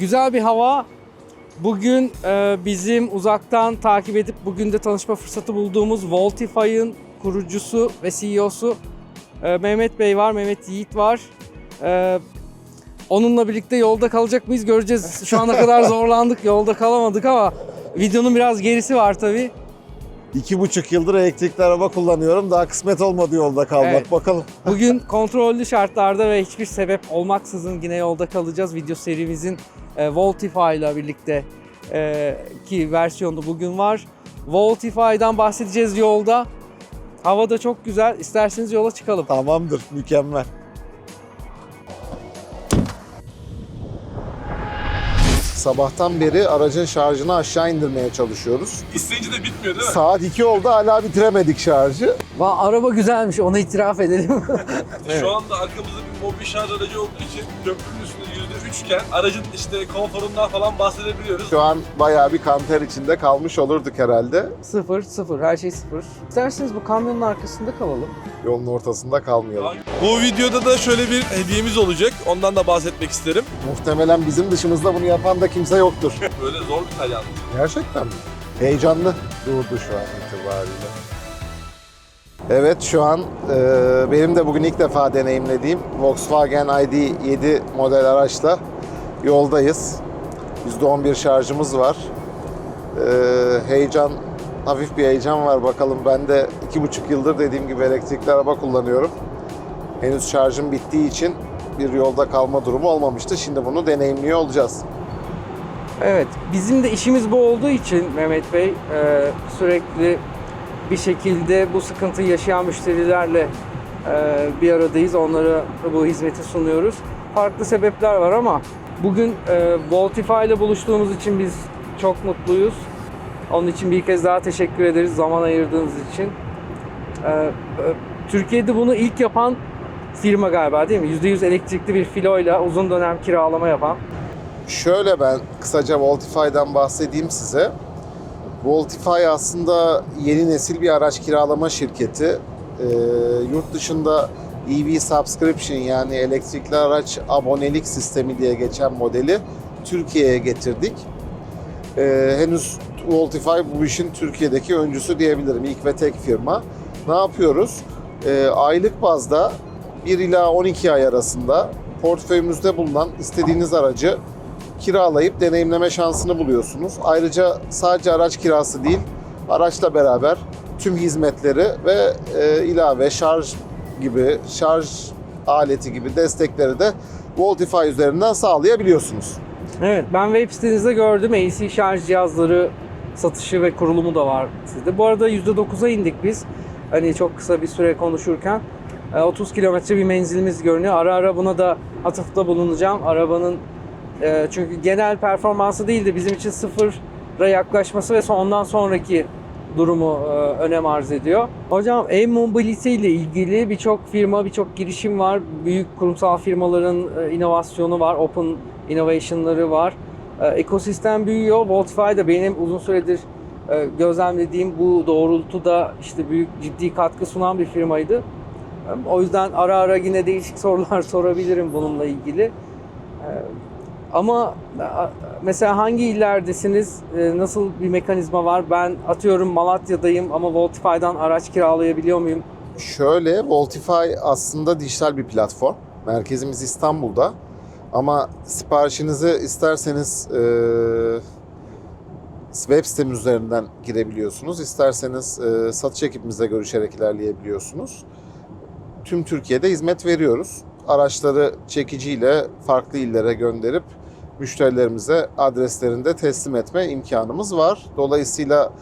Güzel bir hava. Bugün e, bizim uzaktan takip edip bugün de tanışma fırsatı bulduğumuz Voltify'ın kurucusu ve CEO'su e, Mehmet Bey var, Mehmet Yiğit var. E, onunla birlikte yolda kalacak mıyız göreceğiz. Şu ana kadar zorlandık, yolda kalamadık ama videonun biraz gerisi var tabii. İki buçuk yıldır elektrikli araba kullanıyorum. Daha kısmet olmadı yolda kalmak. Evet. Bakalım. Bugün kontrollü şartlarda ve hiçbir sebep olmaksızın yine yolda kalacağız. Video serimizin e, Voltify ile birlikte e, ki versiyonu bugün var. Voltify'dan bahsedeceğiz yolda. Hava da çok güzel. İsterseniz yola çıkalım. Tamamdır. Mükemmel. Sabahtan beri aracın şarjını aşağı indirmeye çalışıyoruz. İsteyince de bitmiyor değil mi? Saat 2 oldu hala bitiremedik şarjı. Va araba güzelmiş onu itiraf edelim. Evet. Şu anda arkamızda bir mobil şarj aracı olduğu için köprünün üçken aracın işte konforundan falan bahsedebiliyoruz. Şu an bayağı bir kanter içinde kalmış olurduk herhalde. sıfır sıfır her şey sıfır. İsterseniz bu kamyonun arkasında kalalım. Yolun ortasında kalmayalım. Bu videoda da şöyle bir hediyemiz olacak. Ondan da bahsetmek isterim. Muhtemelen bizim dışımızda bunu yapan da kimse yoktur. Böyle zor bir tel yalnız. Gerçekten mi? Heyecanlı durdu şu an itibariyle. Evet şu an e, benim de bugün ilk defa deneyimlediğim Volkswagen ID7 model araçla yoldayız. %11 şarjımız var. E, heyecan, hafif bir heyecan var bakalım. Ben de iki buçuk yıldır dediğim gibi elektrikli araba kullanıyorum. Henüz şarjım bittiği için bir yolda kalma durumu olmamıştı. Şimdi bunu deneyimliyor olacağız. Evet, bizim de işimiz bu olduğu için Mehmet Bey e, sürekli bir şekilde bu sıkıntıyı yaşayan müşterilerle e, bir aradayız. Onlara bu hizmeti sunuyoruz. Farklı sebepler var ama bugün e, Voltify ile buluştuğumuz için biz çok mutluyuz. Onun için bir kez daha teşekkür ederiz zaman ayırdığınız için. E, e, Türkiye'de bunu ilk yapan firma galiba değil mi? %100 elektrikli bir filoyla uzun dönem kiralama yapan. Şöyle ben kısaca Voltify'dan bahsedeyim size. Voltify aslında yeni nesil bir araç kiralama şirketi. Ee, yurt dışında EV subscription yani elektrikli araç abonelik sistemi diye geçen modeli Türkiye'ye getirdik. Ee, henüz Voltify bu işin Türkiye'deki öncüsü diyebilirim. İlk ve tek firma. Ne yapıyoruz? Ee, aylık bazda 1 ila 12 ay arasında portföyümüzde bulunan istediğiniz aracı kiralayıp deneyimleme şansını buluyorsunuz. Ayrıca sadece araç kirası değil, araçla beraber tüm hizmetleri ve e, ilave şarj gibi, şarj aleti gibi destekleri de Voltify üzerinden sağlayabiliyorsunuz. Evet ben web sitenizde gördüm AC şarj cihazları satışı ve kurulumu da var sizde. Bu arada %9'a indik biz. Hani çok kısa bir süre konuşurken. E, 30 kilometre bir menzilimiz görünüyor. Ara ara buna da atıfta bulunacağım. Arabanın e, çünkü genel performansı değil de bizim için sıfıra yaklaşması ve ondan sonraki durumu e, önem arz ediyor. Hocam e-mobilite ile ilgili birçok firma, birçok girişim var. Büyük kurumsal firmaların e, inovasyonu var, open innovation'ları var. E, ekosistem büyüyor. Voltify da benim uzun süredir e, gözlemlediğim bu doğrultuda işte büyük ciddi katkı sunan bir firmaydı. E, O yüzden ara ara yine değişik sorular sorabilirim bununla ilgili. E, Ama e, mesela hangi illerdesiniz? E, Nasıl bir mekanizma var? Ben atıyorum Malatya'dayım ama Voltify'dan araç kiralayabiliyor muyum? Şöyle, Voltify aslında dijital bir platform. Merkezimiz İstanbul'da. Ama siparişinizi isterseniz e, web sitemiz üzerinden girebiliyorsunuz. İsterseniz e, satış ekibimizle görüşerek ilerleyebiliyorsunuz. Tüm Türkiye'de hizmet veriyoruz. Araçları çekiciyle farklı illere gönderip müşterilerimize adreslerinde teslim etme imkanımız var. Dolayısıyla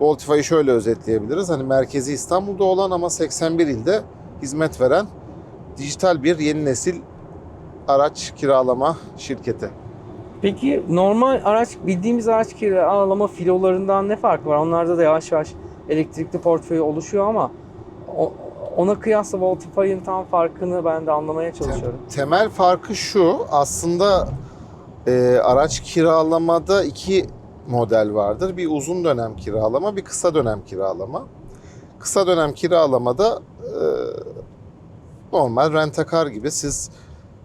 Voltify'ı şöyle özetleyebiliriz. Hani merkezi İstanbul'da olan ama 81 ilde hizmet veren dijital bir yeni nesil araç kiralama şirketi. Peki normal araç bildiğimiz araç kiralama filolarından ne farkı var? Onlarda da yavaş yavaş elektrikli portföyü oluşuyor ama ona kıyasla Voltify'ın tam farkını ben de anlamaya çalışıyorum. Temel farkı şu, aslında e, araç kiralamada iki model vardır. Bir uzun dönem kiralama, bir kısa dönem kiralama. Kısa dönem kiralamada e, normal rentakar gibi siz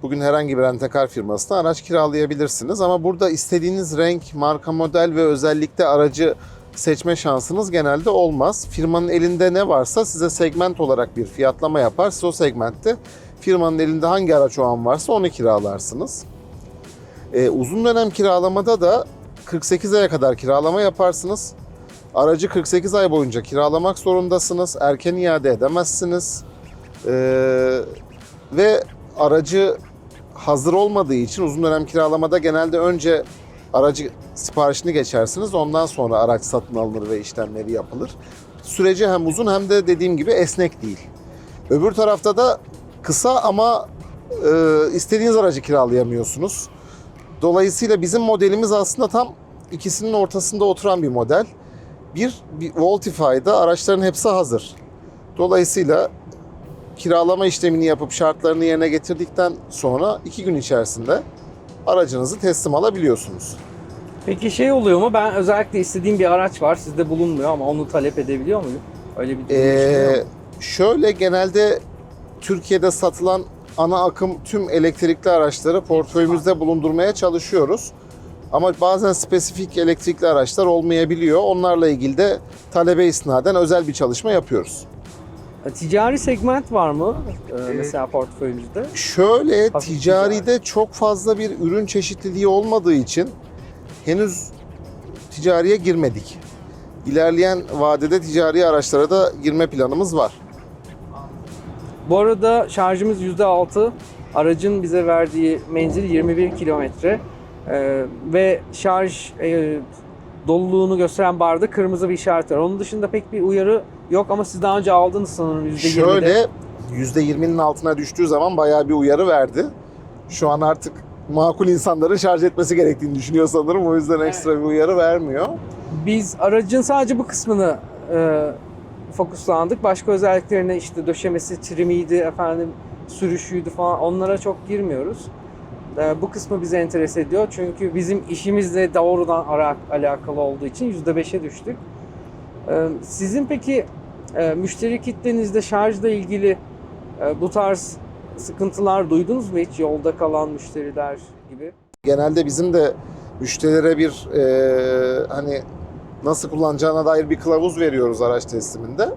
Bugün herhangi bir rentekar firmasına araç kiralayabilirsiniz ama burada istediğiniz renk, marka, model ve özellikle aracı seçme şansınız genelde olmaz. Firmanın elinde ne varsa size segment olarak bir fiyatlama yapar. Siz o segmentte firmanın elinde hangi araç o an varsa onu kiralarsınız. Ee, uzun dönem kiralamada da 48 aya kadar kiralama yaparsınız. Aracı 48 ay boyunca kiralamak zorundasınız. Erken iade edemezsiniz. Ee, ve aracı hazır olmadığı için uzun dönem kiralamada genelde önce aracı siparişini geçersiniz. Ondan sonra araç satın alınır ve işlemleri yapılır. Süreci hem uzun hem de dediğim gibi esnek değil. Öbür tarafta da kısa ama e, istediğiniz aracı kiralayamıyorsunuz. Dolayısıyla bizim modelimiz aslında tam ikisinin ortasında oturan bir model. Bir, bir Voltify'da araçların hepsi hazır. Dolayısıyla kiralama işlemini yapıp şartlarını yerine getirdikten sonra iki gün içerisinde aracınızı teslim alabiliyorsunuz. Peki şey oluyor mu? Ben özellikle istediğim bir araç var. Sizde bulunmuyor ama onu talep edebiliyor muyum? Öyle bir Ee, şöyle genelde Türkiye'de satılan ana akım tüm elektrikli araçları portföyümüzde bulundurmaya çalışıyoruz. Ama bazen spesifik elektrikli araçlar olmayabiliyor. Onlarla ilgili de talebe isnaden özel bir çalışma yapıyoruz. Ticari segment var mı? Ee, mesela portföyümüzde. Şöyle Hafif ticaride çok fazla bir ürün çeşitliliği olmadığı için henüz ticariye girmedik. İlerleyen vadede ticari araçlara da girme planımız var. Bu arada şarjımız %6. Aracın bize verdiği menzil 21 kilometre. Ee, ve şarj e, doluluğunu gösteren barda kırmızı bir işaret var. Onun dışında pek bir uyarı yok ama siz daha önce aldınız sanırım %20'de. Şöyle %20'nin altına düştüğü zaman bayağı bir uyarı verdi. Şu an artık makul insanların şarj etmesi gerektiğini düşünüyor sanırım. O yüzden ekstra bir uyarı vermiyor. Biz aracın sadece bu kısmını e, fokuslandık. Başka özelliklerine işte döşemesi, trimiydi, efendim sürüşüydü falan onlara çok girmiyoruz. E, bu kısmı bizi enteres ediyor. Çünkü bizim işimizle doğrudan alakalı olduğu için %5'e düştük. E, sizin peki e, müşteri kitlenizde şarjla ilgili e, bu tarz sıkıntılar duydunuz mu hiç yolda kalan müşteriler gibi? Genelde bizim de müşterilere bir e, hani nasıl kullanacağına dair bir kılavuz veriyoruz araç tesliminde.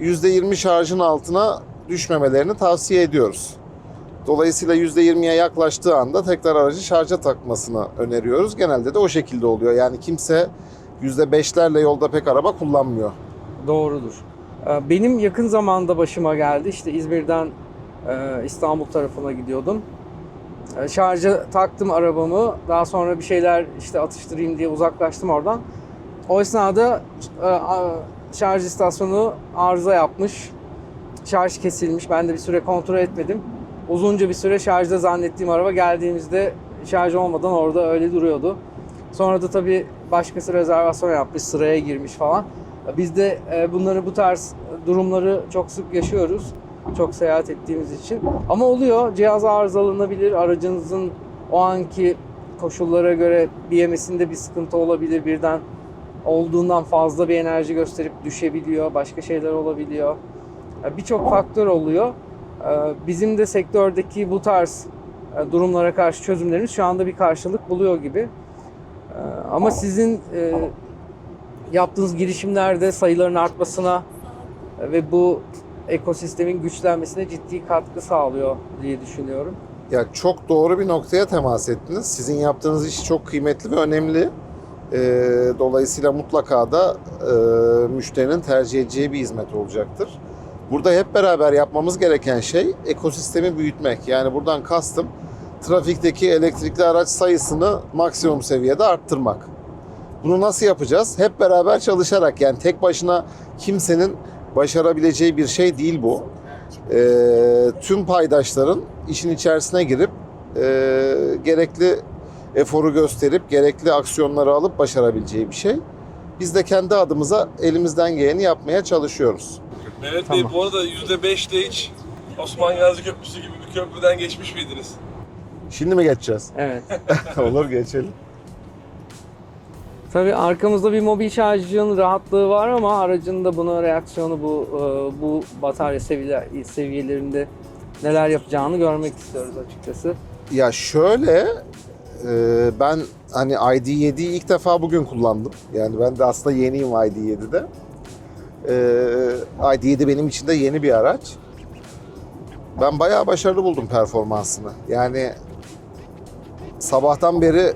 E, %20 şarjın altına düşmemelerini tavsiye ediyoruz. Dolayısıyla %20'ye yaklaştığı anda tekrar aracı şarja takmasını öneriyoruz. Genelde de o şekilde oluyor. Yani kimse %5'lerle yolda pek araba kullanmıyor. Doğrudur. Ee, Benim yakın zamanda başıma geldi. İşte İzmir'den e, İstanbul tarafına gidiyordum. E, Şarja taktım arabamı. Daha sonra bir şeyler işte atıştırayım diye uzaklaştım oradan. O esnada e, şarj istasyonu arıza yapmış. Şarj kesilmiş. Ben de bir süre kontrol etmedim. Uzunca bir süre şarjda zannettiğim araba geldiğimizde şarj olmadan orada öyle duruyordu. Sonra da tabii başkası rezervasyon yapmış, sıraya girmiş falan. Biz de e, bunları bu tarz durumları çok sık yaşıyoruz. Çok seyahat ettiğimiz için. Ama oluyor. Cihaz arızalanabilir. Aracınızın o anki koşullara göre BMS'inde bir sıkıntı olabilir. Birden olduğundan fazla bir enerji gösterip düşebiliyor. Başka şeyler olabiliyor. E, Birçok faktör oluyor. E, Bizim de sektördeki bu tarz e, durumlara karşı çözümlerimiz şu anda bir karşılık buluyor gibi. E, Ama sizin e, yaptığınız girişimlerde sayıların artmasına ve bu ekosistemin güçlenmesine ciddi katkı sağlıyor diye düşünüyorum. Ya çok doğru bir noktaya temas ettiniz. Sizin yaptığınız iş çok kıymetli ve önemli. Ee, dolayısıyla mutlaka da e, müşterinin tercih edeceği bir hizmet olacaktır. Burada hep beraber yapmamız gereken şey ekosistemi büyütmek. Yani buradan kastım trafikteki elektrikli araç sayısını maksimum seviyede arttırmak. Bunu nasıl yapacağız? Hep beraber çalışarak yani tek başına kimsenin başarabileceği bir şey değil bu. Ee, tüm paydaşların işin içerisine girip e, gerekli eforu gösterip gerekli aksiyonları alıp başarabileceği bir şey. Biz de kendi adımıza elimizden geleni yapmaya çalışıyoruz. Mehmet Bey Tamam. bu arada %5'te hiç Osman Gazi Köprüsü gibi bir köprüden geçmiş miydiniz? Şimdi mi geçeceğiz? Evet. Olur geçelim. Tabii arkamızda bir mobil şarjcının rahatlığı var ama aracın da buna reaksiyonu bu e, bu batarya seviye, seviyelerinde neler yapacağını görmek istiyoruz açıkçası. Ya şöyle e, ben hani ID7'yi ilk defa bugün kullandım. Yani ben de aslında yeniyim ID7'de. E, ID7 benim için de yeni bir araç. Ben bayağı başarılı buldum performansını. Yani sabahtan beri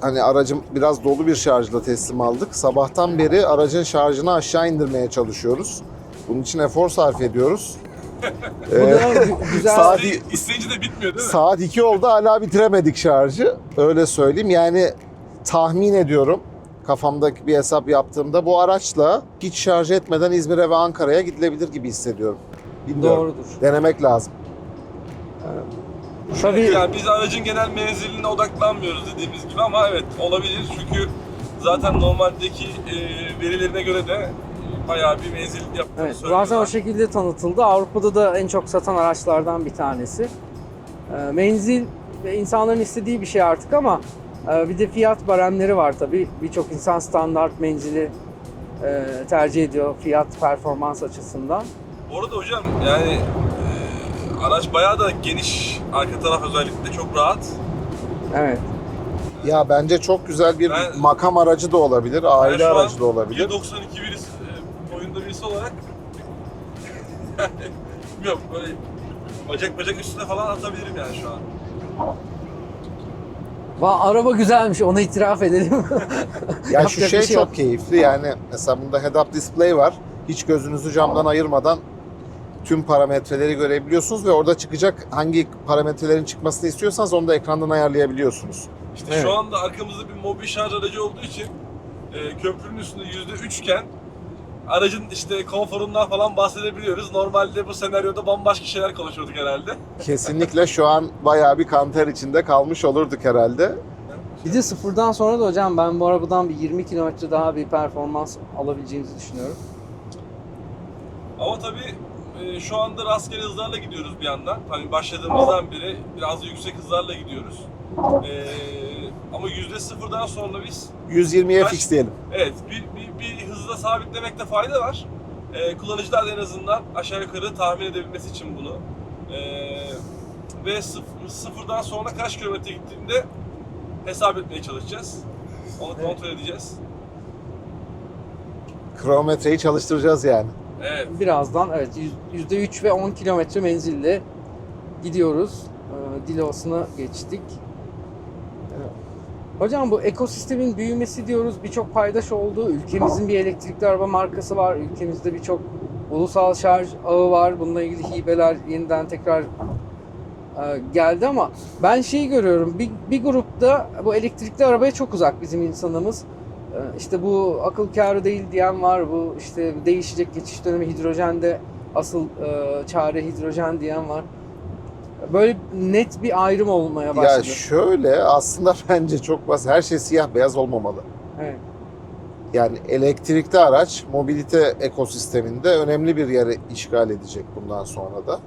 hani aracım biraz dolu bir şarjla teslim aldık. Sabahtan beri aracın şarjını aşağı indirmeye çalışıyoruz. Bunun için efor sarf ediyoruz. Bu da gü- güzel. Saat- İste- İsteyince de bitmiyor değil mi? Saat 2 oldu hala bitiremedik şarjı. Öyle söyleyeyim. Yani tahmin ediyorum kafamdaki bir hesap yaptığımda bu araçla hiç şarj etmeden İzmir'e ve Ankara'ya gidilebilir gibi hissediyorum. Bilmiyorum. Doğrudur. Denemek lazım. Tabii Yani biz aracın genel menziline odaklanmıyoruz dediğimiz gibi ama evet olabilir çünkü zaten normaldeki e, verilerine göre de e, bayağı bir menzil yaptığını Evet, söylüyorlar. zaten o şekilde tanıtıldı. Avrupa'da da en çok satan araçlardan bir tanesi. Ee, Menzil insanların istediği bir şey artık ama e, bir de fiyat baremleri var tabii. Birçok insan standart menzili e, tercih ediyor fiyat performans açısından. Bu arada hocam yani e, araç bayağı da geniş. Arka taraf özellikle çok rahat. Evet. Ya bence çok güzel bir Ben- makam aracı da olabilir, Ben aile şu an aracı da olabilir. 1.92 birisi, e, boyunda birisi olarak bilmiyorum böyle bacak bacak üstüne falan atabilirim yani şu an. Va araba güzelmiş onu itiraf edelim. Ya şu Yapacak şey, bir şey çok keyifli yani mesela bunda head-up display var. Hiç gözünüzü camdan ayırmadan tüm parametreleri görebiliyorsunuz ve orada çıkacak hangi parametrelerin çıkmasını istiyorsanız onu da ekrandan ayarlayabiliyorsunuz. İşte Evet. şu anda arkamızda bir mobil şarj aracı olduğu için e, köprünün üstünde yüzde üçken aracın işte konforundan falan bahsedebiliyoruz. Normalde bu senaryoda bambaşka şeyler konuşurduk herhalde. Kesinlikle şu an bayağı bir kanter içinde kalmış olurduk herhalde. bir de sıfırdan sonra da hocam ben bu arabadan bir 20 kilometre daha bir performans alabileceğimizi düşünüyorum. Ama tabii e, şu anda rastgele hızlarla gidiyoruz bir yandan. Hani başladığımızdan beri biraz yüksek hızlarla gidiyoruz. E, ama yüzde sıfırdan sonra biz 120'ye Kaç- fix diyelim. evet bir, bir, bir hızda sabitlemekte fayda var. E, kullanıcılar da en azından aşağı yukarı tahmin edebilmesi için bunu. E, ve sıfır, sıfırdan sonra kaç kilometre gittiğinde hesap etmeye çalışacağız. Onu Evet. kontrol edeceğiz. Kronometreyi çalıştıracağız yani. Evet. Birazdan evet yüz- %3 ve 10 kilometre menzille gidiyoruz. Ee, Dilos'una geçtik. Ee, Hocam bu ekosistemin büyümesi diyoruz. Birçok paydaş oldu. Ülkemizin bir elektrikli araba markası var. Ülkemizde birçok ulusal şarj ağı var. Bununla ilgili hibeler yeniden tekrar e, geldi ama ben şeyi görüyorum. Bir, bir grupta bu elektrikli arabaya çok uzak bizim insanımız. Ee, İşte bu akıl kârı değil diyen var. Bu işte değişecek geçiş dönemi hidrojende asıl e, çare hidrojen diyen var. Böyle net bir ayrım olmaya Ya başladı. şöyle aslında bence çok basit. Her şey siyah beyaz olmamalı. Evet. Yani elektrikli araç mobilite ekosisteminde önemli bir yere işgal edecek bundan sonra da.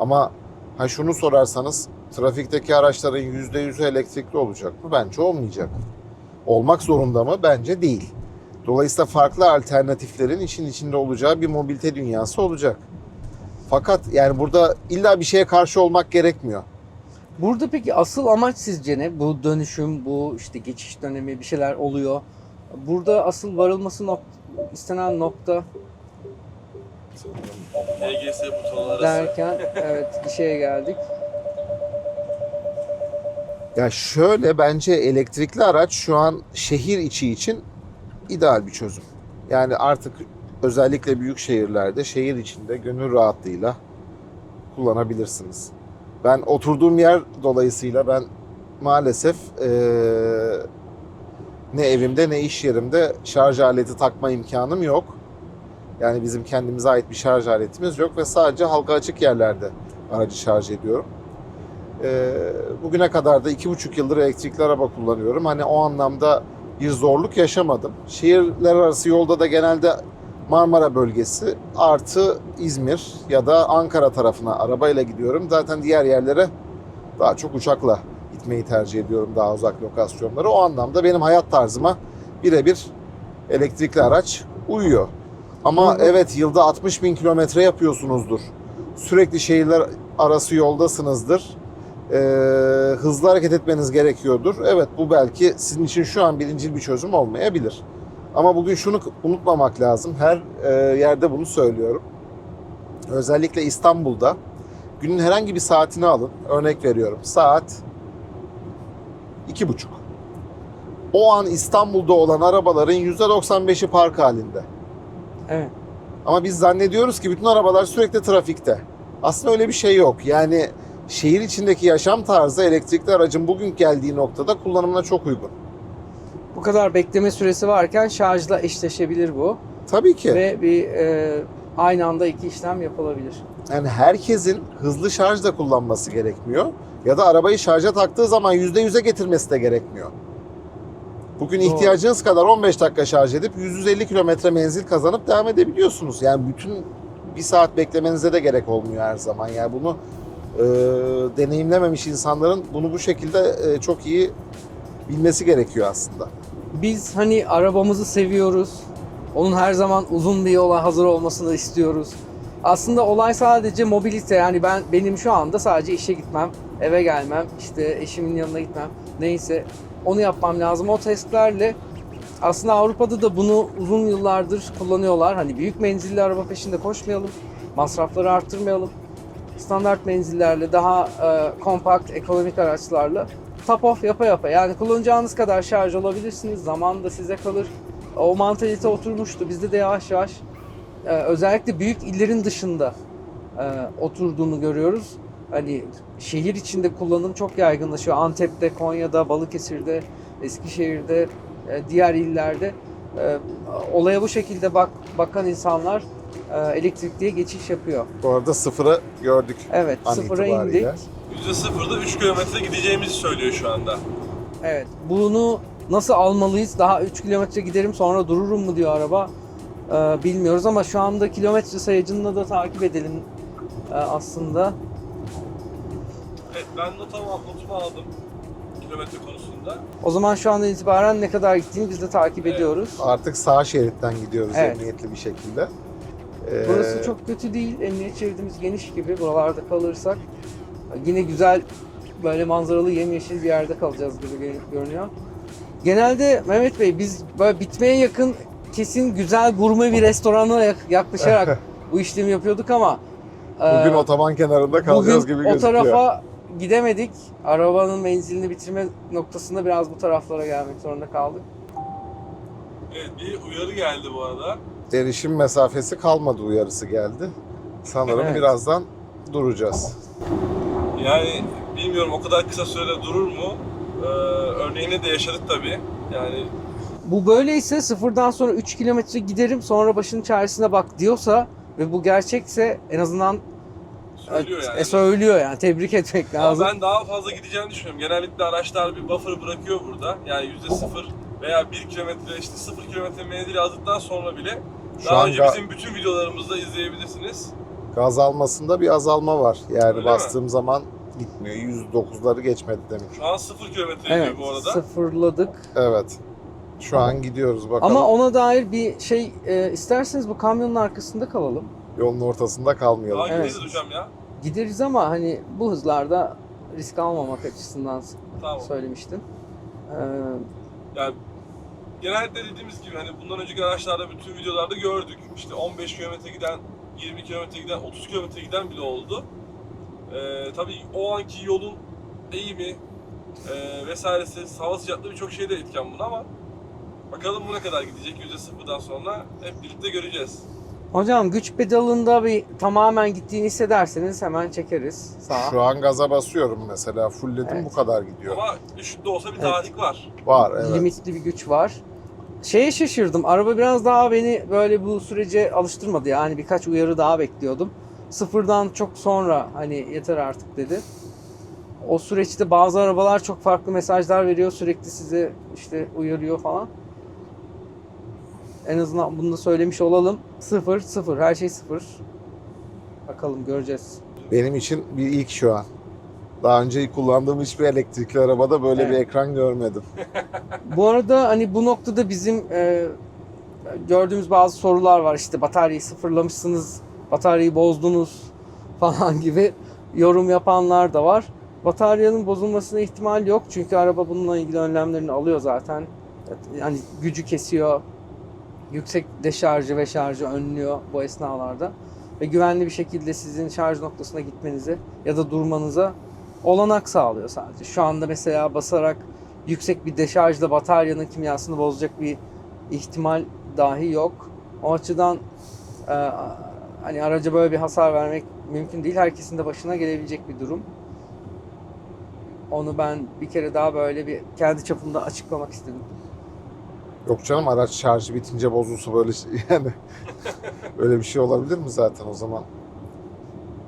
Ama ha şunu sorarsanız trafikteki araçların %100'ü elektrikli olacak mı? Bence olmayacak. Olmak zorunda mı? Bence değil. Dolayısıyla farklı alternatiflerin işin içinde olacağı bir mobilite dünyası olacak. Fakat yani burada illa bir şeye karşı olmak gerekmiyor. Burada peki asıl amaç sizce ne? Bu dönüşüm, bu işte geçiş dönemi bir şeyler oluyor. Burada asıl varılması nok- istenen nokta EGS butonu arası. derken evet bir şeye geldik. Ya şöyle bence elektrikli araç şu an şehir içi için ideal bir çözüm. Yani artık özellikle büyük şehirlerde şehir içinde gönül rahatlığıyla kullanabilirsiniz. Ben oturduğum yer dolayısıyla ben maalesef eee, ne evimde ne iş yerimde şarj aleti takma imkanım yok. Yani bizim kendimize ait bir şarj aletimiz yok ve sadece halka açık yerlerde aracı şarj ediyorum. Ee, bugüne kadar da iki buçuk yıldır elektrikli araba kullanıyorum. Hani o anlamda bir zorluk yaşamadım. Şehirler arası yolda da genelde Marmara bölgesi artı İzmir ya da Ankara tarafına arabayla gidiyorum. Zaten diğer yerlere daha çok uçakla gitmeyi tercih ediyorum daha uzak lokasyonlara. O anlamda benim hayat tarzıma birebir elektrikli araç uyuyor. Ama hı. evet yılda 60 bin kilometre yapıyorsunuzdur. Sürekli şehirler arası yoldasınızdır. Ee, hızlı hareket etmeniz gerekiyordur. Evet bu belki sizin için şu an birincil bir çözüm olmayabilir. Ama bugün şunu unutmamak lazım. Her e, yerde bunu söylüyorum. Özellikle İstanbul'da günün herhangi bir saatini alın. Örnek veriyorum. Saat iki buçuk. O an İstanbul'da olan arabaların %95'i park halinde. Evet. Ama biz zannediyoruz ki bütün arabalar sürekli trafikte. Aslında öyle bir şey yok. Yani şehir içindeki yaşam tarzı elektrikli aracın bugün geldiği noktada kullanımına çok uygun. Bu kadar bekleme süresi varken şarjla eşleşebilir bu. Tabii ki. Ve bir e, aynı anda iki işlem yapılabilir. Yani herkesin hızlı şarjla kullanması gerekmiyor. Ya da arabayı şarja taktığı zaman %100'e getirmesi de gerekmiyor. Bugün Doğru. ihtiyacınız kadar 15 dakika şarj edip 150 kilometre menzil kazanıp devam edebiliyorsunuz. Yani bütün bir saat beklemenize de gerek olmuyor her zaman. Yani bunu e, deneyimlememiş insanların bunu bu şekilde e, çok iyi bilmesi gerekiyor aslında. Biz hani arabamızı seviyoruz. Onun her zaman uzun bir yola hazır olmasını istiyoruz. Aslında olay sadece mobilite. Yani ben benim şu anda sadece işe gitmem, eve gelmem, işte eşimin yanına gitmem. Neyse onu yapmam lazım. O testlerle aslında Avrupa'da da bunu uzun yıllardır kullanıyorlar. Hani büyük menzilli araba peşinde koşmayalım, masrafları arttırmayalım. Standart menzillerle daha e, kompakt, ekonomik araçlarla top off yapa yapa. Yani kullanacağınız kadar şarj olabilirsiniz. Zaman da size kalır. O mantalite oturmuştu. Bizde de yavaş yavaş e, özellikle büyük illerin dışında e, oturduğunu görüyoruz. Hani şehir içinde kullanım çok yaygınlaşıyor. Antep'te, Konya'da, Balıkesir'de, Eskişehir'de, e, diğer illerde e, olaya bu şekilde bak bakan insanlar elektrikliye geçiş yapıyor. Bu arada sıfırı gördük Evet, an sıfıra itibariyle. indik. %0'da 3 kilometre gideceğimizi söylüyor şu anda. Evet. Bunu nasıl almalıyız? Daha 3 kilometre giderim sonra dururum mu diyor araba. Ee, bilmiyoruz ama şu anda kilometre sayacını da takip edelim ee, aslında. Evet ben not al- notumu aldım kilometre konusunda. O zaman şu andan itibaren ne kadar gittiğini biz de takip Evet. ediyoruz. Artık sağ şeritten gidiyoruz Evet. emniyetli bir şekilde. Ee, Burası çok kötü değil. Emniyet şeridimiz geniş gibi. Buralarda kalırsak yine güzel böyle manzaralı yemyeşil bir yerde kalacağız gibi gö- görünüyor. Genelde Mehmet Bey biz böyle bitmeye yakın kesin güzel gurme bir restorana yak- yaklaşarak bu işlemi yapıyorduk ama Bugün e, otoban kenarında kalacağız bugün gibi o gözüküyor. tarafa gidemedik. Arabanın menzilini bitirme noktasında biraz bu taraflara gelmek zorunda kaldık. Evet bir uyarı geldi bu arada. Erişim mesafesi kalmadı uyarısı geldi. Sanırım Evet. birazdan duracağız. Yani bilmiyorum o kadar kısa sürede durur mu? Ee, örneğini de yaşadık tabii. Yani Bu böyleyse sıfırdan sonra 3 kilometre giderim sonra başının çaresine bak diyorsa ve bu gerçekse en azından söylüyor yani. e, söylüyor yani tebrik etmek Ama lazım. ben daha fazla gideceğini düşünüyorum. Genellikle araçlar bir buffer bırakıyor burada. Yani %0 veya 1 kilometre işte 0 kilometre menzil yazdıktan sonra bile Şu daha önce bizim bütün videolarımızda izleyebilirsiniz. gaz almasında bir azalma var. Yani Öyle bastığım zaman gitmiyor. 109'ları geçmedi demek. Şu an 0 kilometre Evet bu arada. sıfırladık. Evet. Şu an gidiyoruz bakalım. Ama ona dair bir şey e, isterseniz bu kamyonun arkasında kalalım. Yolun ortasında kalmayalım. Daha Evet. gideriz hocam ya. Gideriz ama hani bu hızlarda risk almamak açısından Tamam. söylemiştim. Ee, Yani genellikle dediğimiz gibi hani bundan önceki araçlarda bütün videolarda gördük. İşte 15 kilometre giden, 20 kilometre giden, 30 kilometre giden bile oldu. Ee, tabii o anki yolun eğimi e, vesairesi, hava sıcaklığı birçok şey de etken buna ama bakalım bu ne kadar gidecek %0'dan sonra hep birlikte göreceğiz. hocam güç pedalında bir tamamen gittiğini hissederseniz hemen çekeriz sağa. Şu an gaza basıyorum mesela. Fullledim Evet. bu kadar gidiyor. Ama düşükte olsa bir Evet. tahrik var. Var evet. limitli bir güç var. Şeye şaşırdım. Araba biraz daha beni böyle bu sürece alıştırmadı. Yani birkaç uyarı daha bekliyordum. Sıfırdan çok sonra hani yeter artık dedi. O süreçte bazı arabalar çok farklı mesajlar veriyor. Sürekli size işte uyarıyor falan. En azından bunu da söylemiş olalım. Sıfır, sıfır. Her şey sıfır. Bakalım göreceğiz. Benim için bir ilk şu an. Daha önce kullandığım hiçbir elektrikli arabada böyle Evet. bir ekran görmedim. Bu arada hani bu noktada bizim e, gördüğümüz bazı sorular var. İşte bataryayı sıfırlamışsınız, bataryayı bozdunuz falan gibi. yorum yapanlar da var. Bataryanın bozulmasına ihtimal yok çünkü araba bununla ilgili önlemlerini alıyor zaten. Yani gücü kesiyor, yüksek deşarjı ve şarjı önlüyor bu esnalarda ve güvenli bir şekilde sizin şarj noktasına gitmenize ya da durmanıza olanak sağlıyor sadece. Şu anda mesela basarak yüksek bir deşarjla bataryanın kimyasını bozacak bir ihtimal dahi yok. O açıdan e, hani araca böyle bir hasar vermek mümkün değil. Herkesin de başına gelebilecek bir durum. Onu ben bir kere daha böyle bir kendi çapımda açıklamak istedim. Yok canım araç şarjı bitince bozulsa böyle şey, yani öyle bir şey olabilir mi zaten o zaman?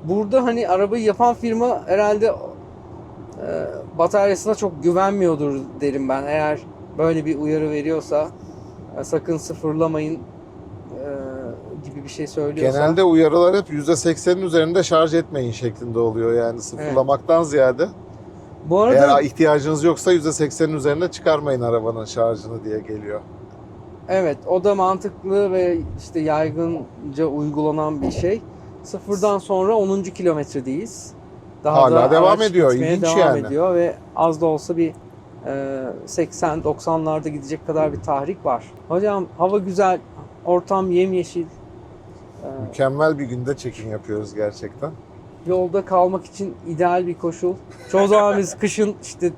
Burada hani arabayı yapan firma herhalde e, bataryasına çok güvenmiyordur derim ben. Eğer böyle bir uyarı veriyorsa e, sakın sıfırlamayın e, gibi bir şey söylüyorsa. Genelde uyarılar hep %80'in üzerinde şarj etmeyin şeklinde oluyor yani sıfırlamaktan ziyade. Bu arada Eğer ihtiyacınız yoksa %80'in üzerine çıkarmayın arabanın şarjını diye geliyor. evet o da mantıklı ve işte yaygınca uygulanan bir şey. Sıfırdan sonra 10. kilometredeyiz. Hala devam araç ediyor, ilginç devam yani. ediyor ve az da olsa bir e, 80-90'larda gidecek kadar bir tahrik var. Hocam hava güzel, ortam yemyeşil. E, Mükemmel bir günde çekim yapıyoruz gerçekten. yolda kalmak için ideal bir koşul. Çoğu zaman biz kışın işte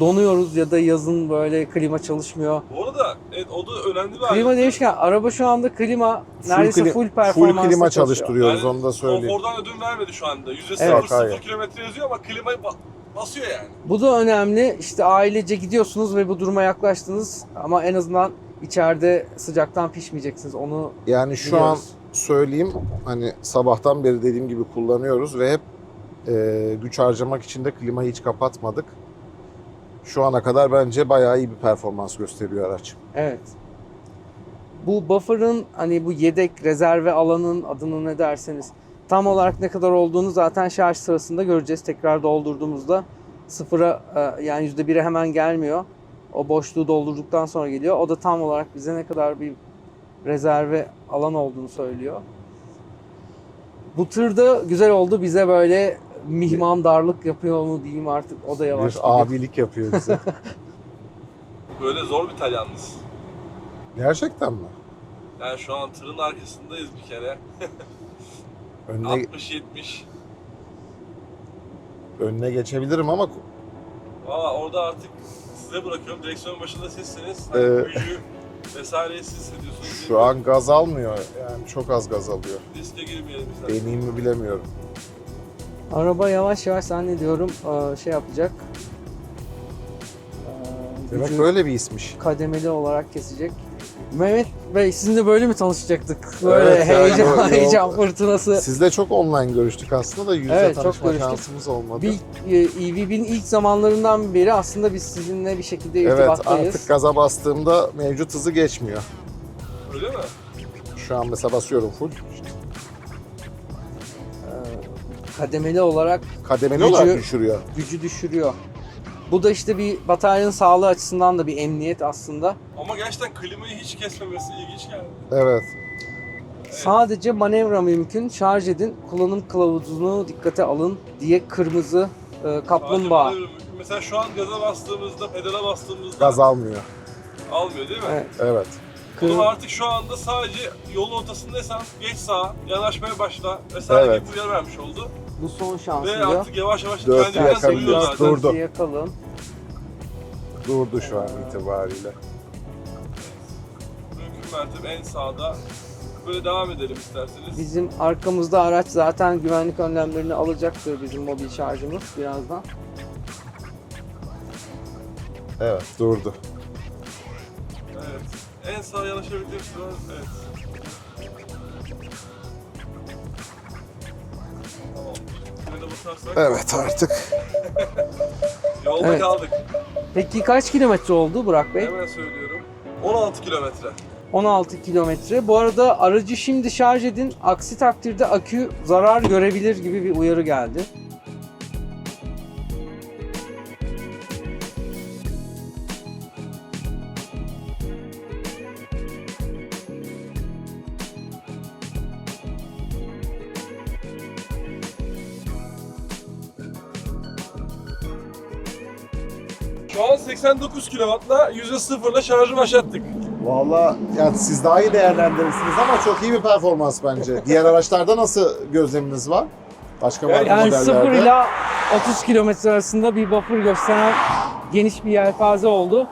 donuyoruz ya da yazın böyle klima çalışmıyor. Bu arada evet o da önemli bir Klima ayrıntı. demişken araba şu anda klima neredeyse kli- full performansla Full klima çalışıyor. çalıştırıyoruz Yani onu da söyleyeyim. Konfordan ödün vermedi şu anda. %0 Evet, 0 hayır. kilometre yazıyor ama klimayı ba- basıyor yani. Bu da önemli. İşte ailece gidiyorsunuz ve bu duruma yaklaştınız ama en azından içeride sıcaktan pişmeyeceksiniz. Onu Yani şu an biliyoruz. söyleyeyim hani sabahtan beri dediğim gibi kullanıyoruz ve hep e, güç harcamak için de klimayı hiç kapatmadık. Şu ana kadar bence bayağı iyi bir performans gösteriyor araç. Evet. Bu buffer'ın hani bu yedek rezerve alanın adını ne derseniz tam olarak ne kadar olduğunu zaten şarj sırasında göreceğiz. Tekrar doldurduğumuzda sıfıra e, yani yüzde bire hemen gelmiyor. O boşluğu doldurduktan sonra geliyor. O da tam olarak bize ne kadar bir rezerve alan olduğunu söylüyor. Bu tırda güzel oldu. Bize böyle mihmandarlık yapıyor mu diyeyim artık. O da yavaş Bir gidiyor. abilik yapıyor bize. Böyle zor bir tel yalnız. Gerçekten mi? Yani şu an tırın arkasındayız bir kere. Önüne, 60-70. önüne geçebilirim ama Valla orada artık size bırakıyorum. Direksiyon başında sizsiniz. Hani Ee, gücü vesaireyi siz hissediyorsunuz. şu an gaz almıyor. Yani çok az gaz alıyor. Riske girmeyelim bizden. Deneyim mi bilemiyorum. Araba yavaş yavaş zannediyorum e, şey yapacak. E, Demek gücü böyle bir ismiş. kademeli olarak kesecek. Mehmet Bey sizinle böyle mi tanışacaktık? Böyle Evet, yani heyecan, o- heyecan fırtınası. Sizle çok online görüştük aslında da yüzde Evet, çok tanışma görüştük. şansımız olmadı. Bir, e, EVB'nin ilk zamanlarından beri aslında biz sizinle bir şekilde evet irtibattayız. artık gaza bastığımda mevcut hızı geçmiyor. Öyle mi? Şu an mesela basıyorum full. Kademeli olarak Kademeli Gücü- olarak düşürüyor. gücü düşürüyor. Bu da işte bir bataryanın sağlığı açısından da bir emniyet aslında. Ama gerçekten klimayı hiç kesmemesi ilginç geldi. Evet. Sadece manevra mümkün. Şarj edin. Kullanım kılavuzunu dikkate alın diye kırmızı e, kaplumbağa. Sadece Mesela şu an gaza bastığımızda, pedala bastığımızda Gaz almıyor. almıyor değil mi? Evet. Evet. Kır- Ama artık şu anda sadece yolun ortasındaysan geç sağa, yanaşmaya başla vesaire Evet. gibi uyarı vermiş oldu. Bu son Ve şansıydı. artık yavaş yavaş Dört kendinden duyuyor zaten. Durdu. Yakalım. Durdu şu an itibariyle. Mümkün mertebe en sağda. Böyle devam edelim isterseniz. Bizim arkamızda araç zaten güvenlik önlemlerini alacaktır bizim mobil şarjımız birazdan. Evet durdu. Evet. En sağa an, evet. Evet artık. yolda Evet. kaldık. Peki kaç kilometre oldu Burak Bey? Hemen söylüyorum. 16 kilometre. 16 kilometre. Bu arada aracı şimdi şarj edin. Aksi takdirde akü zarar görebilir gibi bir uyarı geldi. kW'la %0'la şarjı başlattık. Valla yani siz daha iyi değerlendirirsiniz ama çok iyi bir performans bence. Diğer araçlarda nasıl gözleminiz var? Başka Yani Yani modellerde. 0 ile 30 kilometre arasında bir buffer gösteren geniş bir yelpaze oldu.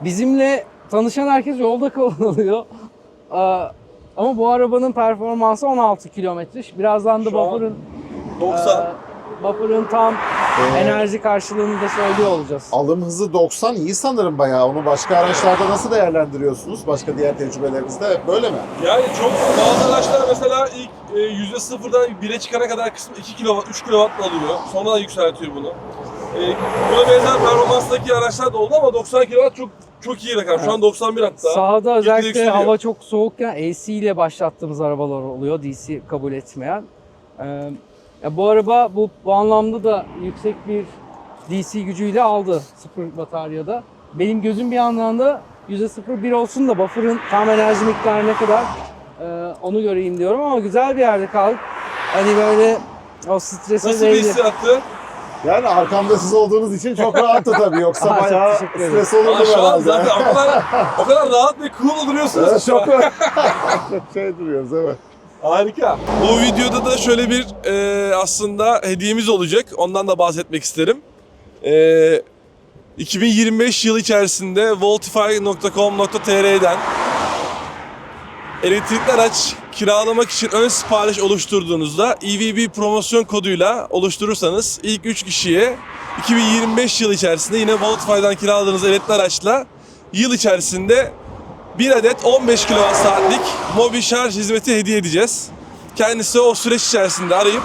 Bizimle tanışan herkes yolda kullanılıyor. Aa, Ama bu arabanın performansı 16 kilometre. Birazdan da Şu buffer'ın 90. e, buffer'ın tam Ee, enerji karşılığını da söylüyor olacağız. Alım hızı 90 iyi sanırım bayağı. Onu başka araçlarda nasıl değerlendiriyorsunuz? Başka diğer tecrübelerinizde böyle mi? Yani çok bazı araçlar mesela ilk e, %0'dan 1'e çıkana kadar kısmı 2 kW, 3 kW alıyor. Sonra yükseltiyor bunu. E, buna benzer performanstaki araçlar da oldu ama 90 kW çok çok iyi rakam. Şu an 91 hatta. Sahada özellikle yükseliyor. hava çok soğukken AC ile başlattığımız arabalar oluyor. DC kabul etmeyen. Ee, ya bu araba bu, bu anlamda da yüksek bir DC gücüyle aldı sıfır bataryada. Benim gözüm bir yandan da %01 olsun da buffer'ın tam enerji miktarı ne kadar e, onu göreyim diyorum ama güzel bir yerde kaldık. Hani böyle o strese Nasıl bir hissiyattı? Yani arkamda siz olduğunuz için çok rahattı tabii. Yoksa Aa, çok bayağı stres olurdu Aa, şu an herhalde. zaten o kadar, o kadar rahat ve cool duruyorsunuz. Evet, an. çok şey duruyoruz evet. Harika. Bu videoda da şöyle bir e, aslında hediyemiz olacak. Ondan da bahsetmek isterim. E, 2025 yılı içerisinde voltify.com.tr'den elektrikli araç kiralamak için ön sipariş oluşturduğunuzda EVB promosyon koduyla oluşturursanız ilk 3 kişiye 2025 yılı içerisinde yine Voltify'dan kiraladığınız elektrikli araçla yıl içerisinde bir adet 15 kWh saatlik mobil şarj hizmeti hediye edeceğiz. Kendisi o süreç içerisinde arayıp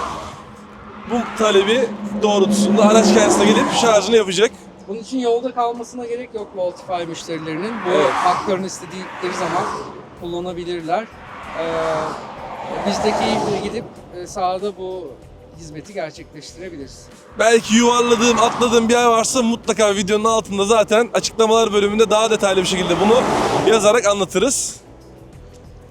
bu talebi doğrultusunda araç kendisine gelip şarjını yapacak. Bunun için yolda kalmasına gerek yok Voltify müşterilerinin. Bu Evet. haklarını istedikleri zaman kullanabilirler. Ee, biz de keyifle gidip e, sahada bu hizmeti gerçekleştirebiliriz. Belki yuvarladığım, atladığım bir yer varsa mutlaka videonun altında zaten açıklamalar bölümünde daha detaylı bir şekilde bunu yazarak anlatırız.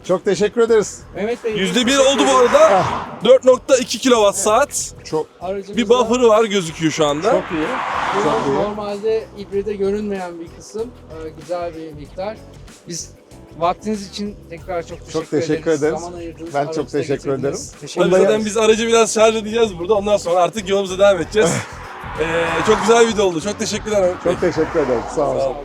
Çok teşekkür ederiz. Mehmet Bey. %1 oldu bu arada. 4.2 kWh saat. Çok Aracımızda Bir buffer'ı var gözüküyor şu anda. çok iyi. bu çok iyi. Normalde hibride görünmeyen bir kısım. Ee, güzel bir miktar. Biz vaktiniz için tekrar çok teşekkür, Çok teşekkür ederiz. Zaman ayırdınız, Ben çok teşekkür getirdiniz. ederim. Teşekkür zaten biz aracı biraz şarj edeceğiz burada. Ondan sonra artık yolumuza devam edeceğiz. Ee, çok güzel bir video oldu. Çok teşekkürler. Çok teşekkür ederim. Sağ olun. Sağ olun.